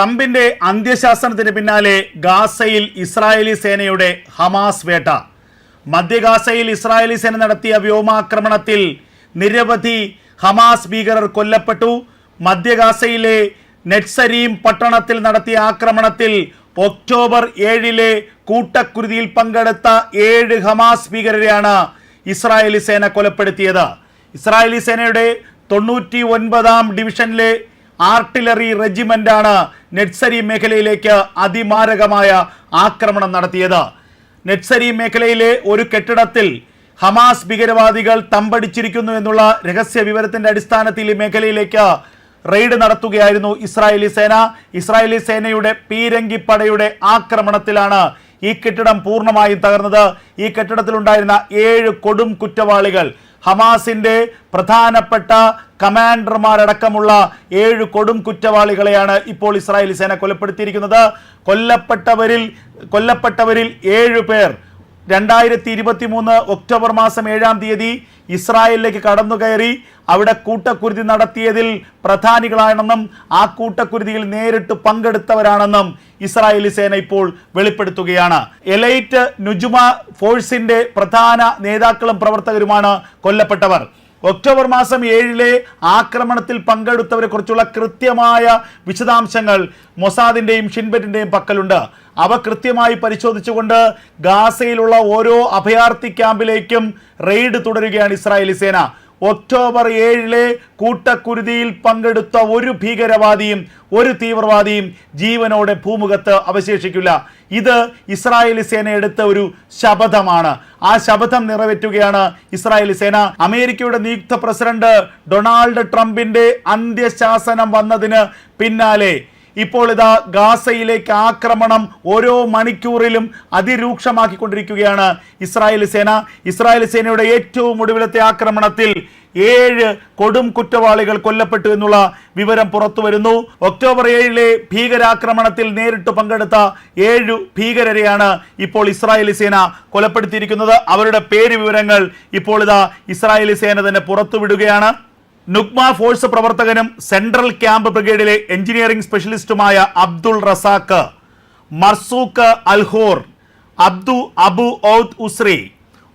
ട്രംപിന്റെ അന്ത്യശാസനത്തിന് പിന്നാലെ ഗാസയിൽ ഇസ്രായേലി സേനയുടെ ഹമാസ് വേട്ട. മധ്യ ഗാസയിൽ ഇസ്രായേലി സേന നടത്തിയ വ്യോമാക്രമണത്തിൽ നിരവധി ഹമാസ് ഭീകരർ കൊല്ലപ്പെട്ടു. മധ്യ ഗാസയിലെ നെറ്റ്സരീം പട്ടണത്തിൽ നടത്തിയ ആക്രമണത്തിൽ ഒക്ടോബർ ഏഴിലെ കൂട്ടക്കുരുതിയിൽ പങ്കെടുത്ത ഏഴ് ഹമാസ് ഭീകരരെയാണ് ഇസ്രായേലി സേന കൊലപ്പെടുത്തിയത്. ഇസ്രായേലി സേനയുടെ തൊണ്ണൂറ്റി ഒൻപതാം ഡിവിഷനിലെ ആർട്ടിലറി റെജിമെന്റാണ് നെറ്റ്സരി മേഖലയിലേക്ക് അതിമാരകമായ ആക്രമണം നടത്തിയത്. നെറ്റ്സരി മേഖലയിലെ ഒരു കെട്ടിടത്തിൽ ഹമാസ് ഭീകരവാദികൾ തമ്പടിച്ചിരിക്കുന്നു എന്നുള്ള രഹസ്യ വിവരത്തിന്റെ അടിസ്ഥാനത്തിൽ ഈ മേഖലയിലേക്ക് റെയ്ഡ് നടത്തുകയായിരുന്നു ഇസ്രായേലി സേന. ഇസ്രായേലി സേനയുടെ പീരങ്കിപ്പടയുടെ ആക്രമണത്തിലാണ് ഈ കെട്ടിടം പൂർണമായും തകർന്നത്. ഈ കെട്ടിടത്തിലുണ്ടായിരുന്ന ഏഴ് കൊടും കുറ്റവാളികൾ ഹമാസിന്റെ പ്രധാനപ്പെട്ട കമാൻഡർമാരടക്കമുള്ള ഏഴ് കൊടും കുറ്റവാളികളെയാണ് ഇപ്പോൾ ഇസ്രായേലി സേന കൊലപ്പെടുത്തിയിരിക്കുന്നത്. കൊല്ലപ്പെട്ടവരിൽ കൊല്ലപ്പെട്ടവരിൽ ഏഴ് പേർ രണ്ടായിരത്തി ഇരുപത്തി മൂന്ന് ഒക്ടോബർ മാസം ഏഴാം തീയതി ഇസ്രായേലിലേക്ക് കടന്നു കയറി അവിടെ കൂട്ടക്കുരുതി നടത്തിയതിൽ പ്രധാനികളാണെന്നും ആ കൂട്ടക്കുരുതിയിൽ നേരിട്ട് പങ്കെടുത്തവരാണെന്നും ഇസ്രായേലി സേന ഇപ്പോൾ വെളിപ്പെടുത്തുകയാണ്. എലൈറ്റ് നുജുമ ഫോഴ്സിന്റെ പ്രധാന നേതാക്കളും പ്രവർത്തകരുമാണ് കൊല്ലപ്പെട്ടവർ. ഒക്ടോബർ മാസം ഏഴിലെ ആക്രമണത്തിൽ പങ്കെടുത്തവരെ കുറിച്ചുള്ള കൃത്യമായ വിശദാംശങ്ങൾ മൊസാദിന്റെയും ഷിൻബെറ്റിന്റെയും പക്കലുണ്ട്. അവ കൃത്യമായി പരിശോധിച്ചുകൊണ്ട് ഗാസയിലുള്ള ഓരോ അഭയാർത്ഥി ക്യാമ്പിലേക്കും റെയ്ഡ് തുടരുകയാണ് ഇസ്രായേലി സേന. ഒക്ടോബർ ഏഴിലെ കൂട്ടക്കുരുതിയിൽ പങ്കെടുത്ത ഒരു ഭീകരവാദിയും ഒരു തീവ്രവാദിയും ജീവനോടെ ഭൂമുഖത്ത് അവശേഷിക്കില്ല. ഇത് ഇസ്രായേലി സേന എടുത്ത ഒരു ശപഥമാണ്. ആ ശപഥം നിറവേറ്റുകയാണ് ഇസ്രായേലി സേന. അമേരിക്കയുടെ നിയുക്ത പ്രസിഡന്റ് ഡൊണാൾഡ് ട്രംപിന്റെ അന്ത്യശാസനം വന്നതിന് പിന്നാലെ ഇപ്പോൾ ഇതാ ഗാസയിലേക്ക് ആക്രമണം ഓരോ മണിക്കൂറിലും അതിരൂക്ഷമാക്കിക്കൊണ്ടിരിക്കുകയാണ് ഇസ്രായേൽ സേന. ഇസ്രായേൽ സേനയുടെ ഏറ്റവും ഒടുവിലത്തെ ആക്രമണത്തിൽ ഏഴ് കൊടും കുറ്റവാളികൾ കൊല്ലപ്പെട്ടു എന്നുള്ള വിവരം പുറത്തു വരുന്നു. ഒക്ടോബർ ഏഴിലെ ഭീകരാക്രമണത്തിൽ നേരിട്ട് പങ്കെടുത്ത ഏഴു ഭീകരരെയാണ് ഇപ്പോൾ ഇസ്രായേലി സേന കൊലപ്പെടുത്തിയിരിക്കുന്നത്. അവരുടെ പേര് വിവരങ്ങൾ ഇപ്പോൾ ഇതാ ഇസ്രായേലി സേന തന്നെ പുറത്തുവിടുകയാണ്. നുക്മ ഫോഴ്സ് പ്രവർത്തകനും സെൻട്രൽ ക്യാമ്പ് ബ്രിഗേഡിലെ engineering സ്പെഷ്യലിസ്റ്റുമായ Abdul Razzaq Marzouq Alhor Abdu Abu Aud Usri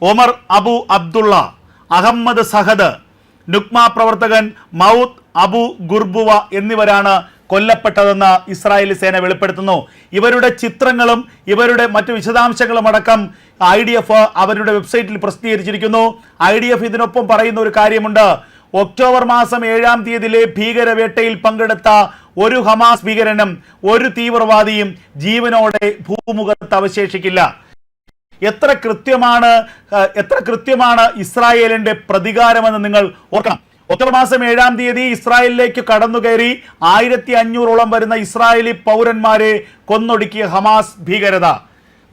Omar Abu Abdullah Ahmed Sahad Nukhba പ്രവർത്തകൻ മൗദ് അബു ഗുർബുവ എന്നിവരാണ് കൊല്ലപ്പെട്ടതെന്ന് ഇസ്രായേലി സേന വെളിപ്പെടുത്തുന്നു. ഇവരുടെ ചിത്രങ്ങളും ഇവരുടെ മറ്റു വിശദാംശങ്ങളും അടക്കം ഐ അവരുടെ വെബ്സൈറ്റിൽ പ്രസിദ്ധീകരിച്ചിരിക്കുന്നു. ഐ ഇതിനൊപ്പം പറയുന്ന ഒരു കാര്യമുണ്ട്. ഒക്ടോബർ മാസം ഏഴാം തീയതിയിലെ ഭീകരവേട്ടയിൽ പങ്കെടുത്ത ഒരു ഹമാസ് ഭീകരനും ഒരു തീവ്രവാദിയും ജീവനോടെ ഭൂമുഖത്ത് അവശേഷിക്കില്ല. എത്ര കൃത്യമാണ് എത്ര കൃത്യമാണ് ഇസ്രായേലിന്റെ പ്രതികാരമെന്ന് നിങ്ങൾ ഓർക്കണം. ഒക്ടോബർ മാസം ഏഴാം തീയതി ഇസ്രായേലിലേക്ക് കടന്നു കയറി ആയിരത്തി അഞ്ഞൂറോളം വരുന്ന ഇസ്രായേലി പൗരന്മാരെ കൊന്നൊടുക്കിയ ഹമാസ് ഭീകരത.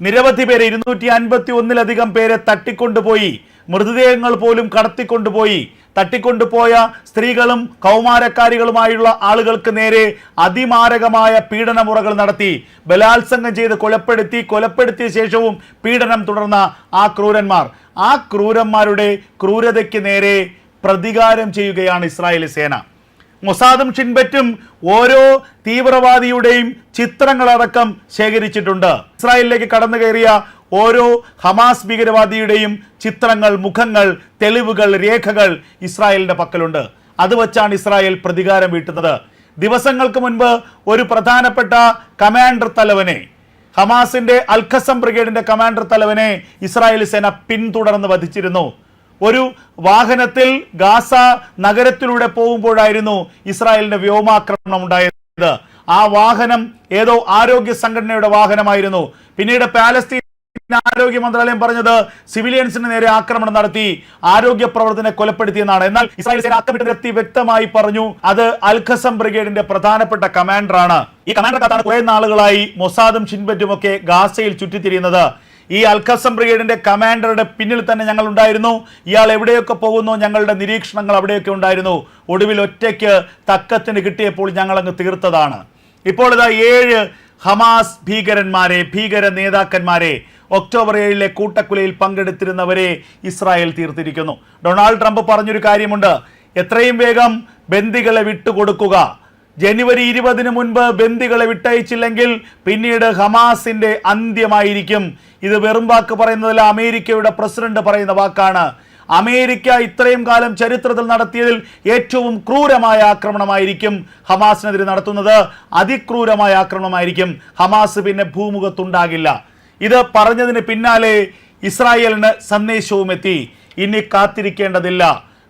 നിരവധി പേരെ ഇരുന്നൂറ്റി അൻപത്തി ഒന്നിലധികം പേരെ തട്ടിക്കൊണ്ടുപോയി. മൃതദേഹങ്ങൾ പോലും കടത്തിക്കൊണ്ടുപോയി. തട്ടിക്കൊണ്ടുപോയ സ്ത്രീകളും കൗമാരക്കാരികളുമായുള്ള ആളുകൾക്ക് നേരെ അതിമാരകമായ പീഡനമുറകൾ നടത്തി. ബലാത്സംഗം ചെയ്ത് കൊലപ്പെടുത്തി കൊലപ്പെടുത്തിയ ശേഷവും പീഡനം തുടർന്ന ആ ക്രൂരന്മാർ. ആ ക്രൂരന്മാരുടെ ക്രൂരതയ്ക്ക് നേരെ പ്രതികാരം ചെയ്യുകയാണ് ഇസ്രായേലി സേന. മൊസാദും ഷിൻബറ്റും ഓരോ തീവ്രവാദിയുടെയും ചിത്രങ്ങളടക്കം ശേഖരിച്ചിട്ടുണ്ട്. ഇസ്രായേലിലേക്ക് കടന്നു കയറിയ ഓരോ ഹമാസ് ഭീകരവാദിയുടെയും ചിത്രങ്ങൾ മുഖങ്ങൾ തെളിവുകൾ രേഖകൾ ഇസ്രായേലിന്റെ പക്കലുണ്ട്. അത് വച്ചാണ് ഇസ്രായേൽ പ്രതികാരം വീട്ടുന്നത്. ദിവസങ്ങൾക്ക് മുൻപ് ഒരു പ്രധാനപ്പെട്ട കമാൻഡർ തലവനെ ഹമാസിന്റെ അൽഖസം ബ്രിഗേഡിന്റെ കമാൻഡർ തലവനെ ഇസ്രായേൽ സേന പിന്തുടർന്ന് വധിച്ചിരുന്നു. ഒരു വാഹനത്തിൽ ഗാസ നഗരത്തിലൂടെ പോകുമ്പോഴായിരുന്നു ഇസ്രായേലിന്റെ വ്യോമാക്രമണം ഉണ്ടായത്. ആ വാഹനം ഏതോ ആരോഗ്യ സംഘടനയുടെ വാഹനമായിരുന്നു. പിന്നീട് പാലസ്തീൻ ആരോഗ്യ മന്ത്രാലയം പറഞ്ഞത് സിവിലിയൻസിന് നേരെ ആക്രമണം നടത്തി ആരോഗ്യ പ്രവർത്തനെ കൊലപ്പെടുത്തിയെന്നാണ്. എന്നാൽ ഇസ്രായേൽ സേന ആക്രമണത്തിലെത്തി വ്യക്തമായി പറഞ്ഞു അത് അൽഖസം ബ്രിഗേഡിന്റെ പ്രധാനപ്പെട്ട കമാൻഡറാണ്. ഈ കമാൻഡർ കത്താണ് കുറെ നാളുകളായി മൊസാദും ഷിൻബറ്റും ഒക്കെ ഗാസയിൽ ചുറ്റിത്തിരിയുന്നത്. ഈ അൽഖസം ബ്രിഗേഡിന്റെ കമാൻഡറുടെ പിന്നിൽ തന്നെ ഞങ്ങൾ ഉണ്ടായിരുന്നു. ഇയാൾ എവിടെയൊക്കെ പോകുന്നു ഞങ്ങളുടെ നിരീക്ഷണങ്ങൾ അവിടെയൊക്കെ ഉണ്ടായിരുന്നു. ഒടുവിൽ ഒറ്റയ്ക്ക് തക്കത്തിന് കിട്ടിയപ്പോൾ ഞങ്ങൾ അങ്ങ് തീർത്തതാണ്. ഇപ്പോൾ ഇതാ ഏഴ് ഹമാസ് ഭീകരന്മാരെ ഭീകര നേതാക്കന്മാരെ ഒക്ടോബർ ഏഴിലെ കൂട്ടക്കുലയിൽ പങ്കെടുത്തിരുന്നവരെ ഇസ്രായേൽ തീർത്തിരിക്കുന്നു. ഡൊണാൾഡ് ട്രംപ് പറഞ്ഞൊരു കാര്യമുണ്ട്. എത്രയും വേഗം ബന്ദികളെ വിട്ടുകൊടുക്കുക. ജനുവരി ഇരുപതിന് മുൻപ് ബന്ദികളെ വിട്ടയച്ചില്ലെങ്കിൽ പിന്നീട് ഹമാസിന്റെ അന്ത്യമായിരിക്കും. ഇത് വെറും വാക്ക് പറയുന്നതല്ല അമേരിക്കയുടെ പ്രസിഡന്റ് പറയുന്ന വാക്കാണ്. അമേരിക്ക ഇത്രയും കാലം ചരിത്രത്തിൽ നടത്തിയതിൽ ഏറ്റവും ക്രൂരമായ ആക്രമണമായിരിക്കും ഹമാസിനെതിരെ നടത്തുന്നത്. അതിക്രൂരമായ ആക്രമണമായിരിക്കും. ഹമാസ് പിന്നെ ഭൂമുഖത്തുണ്ടാകില്ല. ഇത് പറഞ്ഞതിന് പിന്നാലെ ഇസ്രായേലിന് സന്ദേശവും എത്തി. ഇനി കാത്തിരിക്കേണ്ടതില്ല.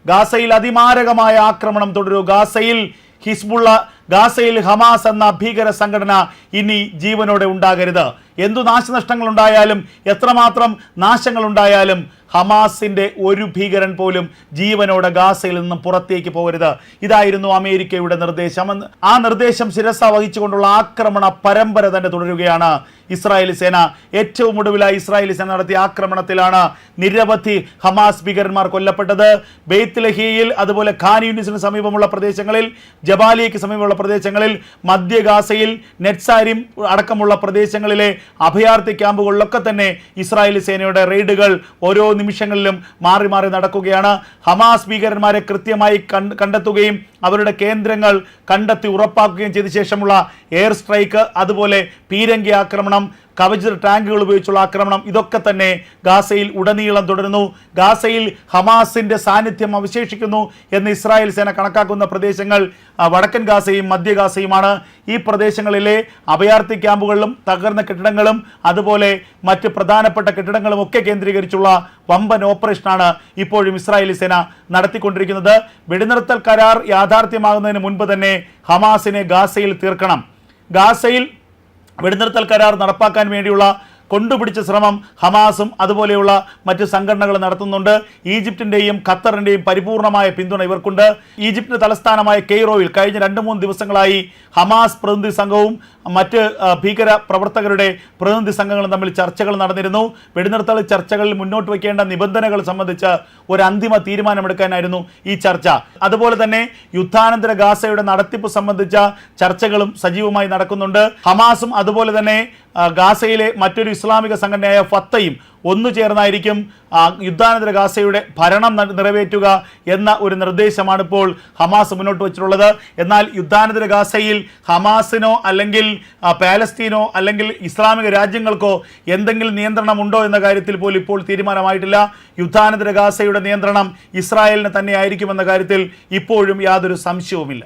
ഗാസയിൽ അതിമാരകമായ ആക്രമണം തുടരൂ ഗാസയിൽ ഹിസ്ബുള്ള ഗാസയിൽ ഹമാസ് എന്ന ഭീകര സംഘടന ഇനി ജീവനോടെ ഉണ്ടാകരുത്. എന്തു നാശനഷ്ടങ്ങൾ ഉണ്ടായാലും എത്രമാത്രം നാശങ്ങൾ ഉണ്ടായാലും ഹമാസിന്റെ ഒരു ഭീകരൻ പോലും ജീവനോടെ ഗാസയിൽ നിന്നും പുറത്തേക്ക് പോകരുത്. ഇതായിരുന്നു അമേരിക്കയുടെ നിർദ്ദേശം. ആ നിർദ്ദേശം ശിരസ വഹിച്ചുകൊണ്ടുള്ള ആക്രമണ പരമ്പര തന്നെ തുടരുകയാണ് ഇസ്രായേലി സേന. ഏറ്റവും ഒടുവിലായി ഇസ്രായേലി സേന നടത്തിയ ആക്രമണത്തിലാണ് നിരവധി ഹമാസ് ഭീകരന്മാർ കൊല്ലപ്പെട്ടത്. ബെയ്ത്ത് ലഹിയയിൽ അതുപോലെ ഖാൻ യൂണിസിന് സമീപമുള്ള പ്രദേശങ്ങളിൽ ജബാലിയയ്ക്ക് സമീപമുള്ള പ്രദേശങ്ങളിൽ മധ്യ ഗാസയിൽ നെറ്റ്സാരിം അടക്കമുള്ള പ്രദേശങ്ങളിലെ അഭയാർത്ഥി ക്യാമ്പുകളിലൊക്കെ തന്നെ ഇസ്രായേലി സേനയുടെ റെയ്ഡുകൾ ഓരോ നിമിഷങ്ങളിലും മാറി മാറി നടക്കുകയാണ്. ഹമാസ് ഭീകരന്മാരെ കൃത്യമായി കണ്ട് കണ്ടെത്തുകയും അവരുടെ കേന്ദ്രങ്ങൾ കണ്ടെത്തി ഉറപ്പാക്കുകയും ചെയ്ത ശേഷമുള്ള എയർ സ്ട്രൈക്ക് അതുപോലെ പീരങ്കി ആക്രമണം കവചിത ടാങ്കുകൾ ഉപയോഗിച്ചുള്ള ആക്രമണം ഇതൊക്കെ തന്നെ ഗാസയിൽ ഉടനീളം തുടരുന്നു. ഗാസയിൽ ഹമാസിന്റെ സാന്നിധ്യം അവശേഷിക്കുന്നു എന്ന് ഇസ്രായേൽ സേന കണക്കാക്കുന്ന പ്രദേശങ്ങൾ വടക്കൻ ഗാസയും മധ്യ ഗാസയുമാണ്. ഈ പ്രദേശങ്ങളിലെ അഭയാർത്ഥി ക്യാമ്പുകളിലും തകർന്ന കെട്ടിടങ്ങളും അതുപോലെ മറ്റ് പ്രധാനപ്പെട്ട കെട്ടിടങ്ങളും ഒക്കെ കേന്ദ്രീകരിച്ചുള്ള വമ്പൻ ഓപ്പറേഷനാണ് ഇപ്പോഴും ഇസ്രായേലി സേന നടത്തിക്കൊണ്ടിരിക്കുന്നത്. വെടിനിർത്തൽ കരാർ യാഥാർത്ഥ്യമാകുന്നതിന് മുൻപ് തന്നെ ഹമാസിനെ ഗാസയിൽ തീർക്കണം. ഗാസയിൽ വെടിനിർത്തൽ കരാർ നടപ്പാക്കാൻ വേണ്ടിയുള്ള കൊണ്ടുപിടിച്ച ശ്രമം ഹമാസും അതുപോലെയുള്ള മറ്റ് സംഘടനകൾ നടത്തുന്നുണ്ട്. ഈജിപ്തിന്റെയും ഖത്തറിന്റെയും പരിപൂർണമായ പിന്തുണ ഇവർക്കുണ്ട്. ഈജിപ്തിന്റെ തലസ്ഥാനമായ കെയ്റോയിൽ കഴിഞ്ഞ രണ്ട് മൂന്ന് ദിവസങ്ങളായി ഹമാസ് പ്രതിനിധി സംഘവും മറ്റ് ഭീകര പ്രവർത്തകരുടെ പ്രതിനിധി സംഘങ്ങളും തമ്മിൽ ചർച്ചകൾ നടന്നിരുന്നു. വെടിനിർത്തൽ ചർച്ചകളിൽ മുന്നോട്ട് വയ്ക്കേണ്ട നിബന്ധനകൾ സംബന്ധിച്ച് ഒരു അന്തിമ തീരുമാനമെടുക്കാനായിരുന്നു ഈ ചർച്ച. അതുപോലെ തന്നെ യുദ്ധാനന്തര ഗാസയുടെ നടത്തിപ്പ് സംബന്ധിച്ച ചർച്ചകളും സജീവമായി നടക്കുന്നുണ്ട്. ഹമാസും അതുപോലെ തന്നെ ഗാസയിലെ മറ്റൊരു ഇസ്ലാമിക സംഘടനയായ ഫത്തയും ഒന്നു ചേർന്നായിരിക്കും യുദ്ധാനന്തര ഗാസയുടെ ഭരണം നിറവേറ്റുക എന്ന ഒരു നിർദ്ദേശമാണ് ഇപ്പോൾ ഹമാസ് മുന്നോട്ട് വച്ചിട്ടുള്ളത്. എന്നാൽ യുദ്ധാനന്തര ഗാസയിൽ ഹമാസിനോ അല്ലെങ്കിൽ പാലസ്തീനോ അല്ലെങ്കിൽ ഇസ്ലാമിക രാജ്യങ്ങൾക്കോ എന്തെങ്കിലും നിയന്ത്രണം ഉണ്ടോ എന്ന കാര്യത്തിൽ പോലും ഇപ്പോൾ തീരുമാനമായിട്ടില്ല. യുദ്ധാനന്തര ഗാസയുടെ നിയന്ത്രണം ഇസ്രായേലിന് തന്നെയായിരിക്കുമെന്ന കാര്യത്തിൽ ഇപ്പോഴും യാതൊരു സംശയവുമില്ല.